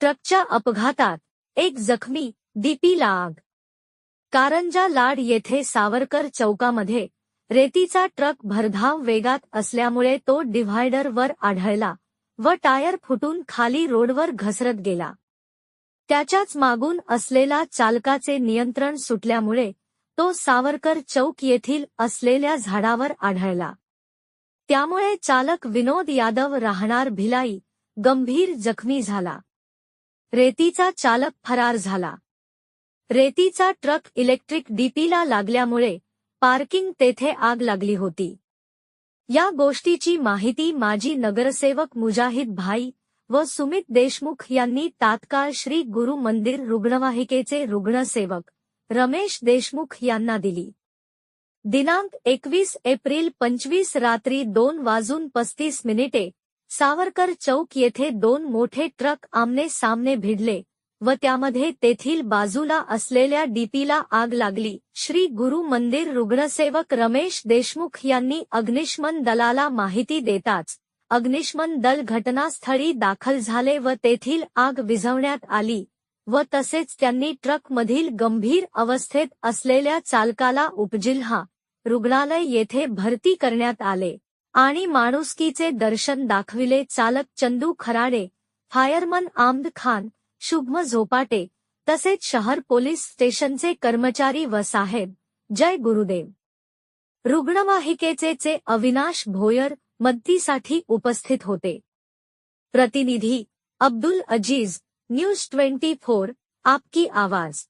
ट्रकच्या अपघातात एक जखमी दीपीला आग कारंजा लाड येथे सावरकर चौकामध्ये. रेतीचा ट्रक भरधाव वेगात असल्यामुळे तो डिव्हायडरवर आढळला व टायर फुटून खाली रोडवर घसरत गेला. त्याच्याच मागून असलेला चालकाचे नियंत्रण सुटल्यामुळे तो सावरकर चौक येथील असलेल्या झाडावर आढळला. त्यामुळे चालक विनोद यादव राहणार भिलाई गंभीर जखमी झाला. रेतीचा चालक फरार झाला. रेतीचा ट्रक इलेक्ट्रिक डीपीला लागल्यामुळे पार्किंग तेथे आग लागली होती. या गोष्टीची माहिती माजी नगरसेवक मुजाहिद भाई व सुमित देशमुख यांनी तात्काळ श्री गुरु मंदिर रुग्णवाहिकेचे रुग्णसेवक रमेश देशमुख यांना दिली. दिनांक एकवीस एप्रिल पंचवीस रात्री दोन वाजून पस्तीस मिनिटे सावरकर चौक येथे दोन मोठे ट्रक आमने सामने भिडले व त्यामध्ये तेथील बाजूला असलेल्या डीपीला आग लागली. श्री गुरु मंदिर रुग्णसेवक रमेश देशमुख यांनी अग्निशमन दलाला माहिती देताच अग्निशमन दल घटनास्थळी दाखल झाले व तेथील आग विझवण्यात आली व तसेच त्यांनी ट्रकमधील गंभीर अवस्थेत असलेल्या चालकाला उपजिल्हा रुग्णालय येथे भरती करण्यात आले. आणि माणुसकीचे दर्शन दाखविले चालक चंदू खराडे फायरमन आमद खान शुभम झोपाटे तसेच शहर पोलीस स्टेशनचे कर्मचारी व साहेब जय गुरुदेव. रुग्णवाहिकेचे चे अविनाश भोयर मदतीसाठी उपस्थित होते. प्रतिनिधी Abdul Aziz news twenty four आपकी आवाज.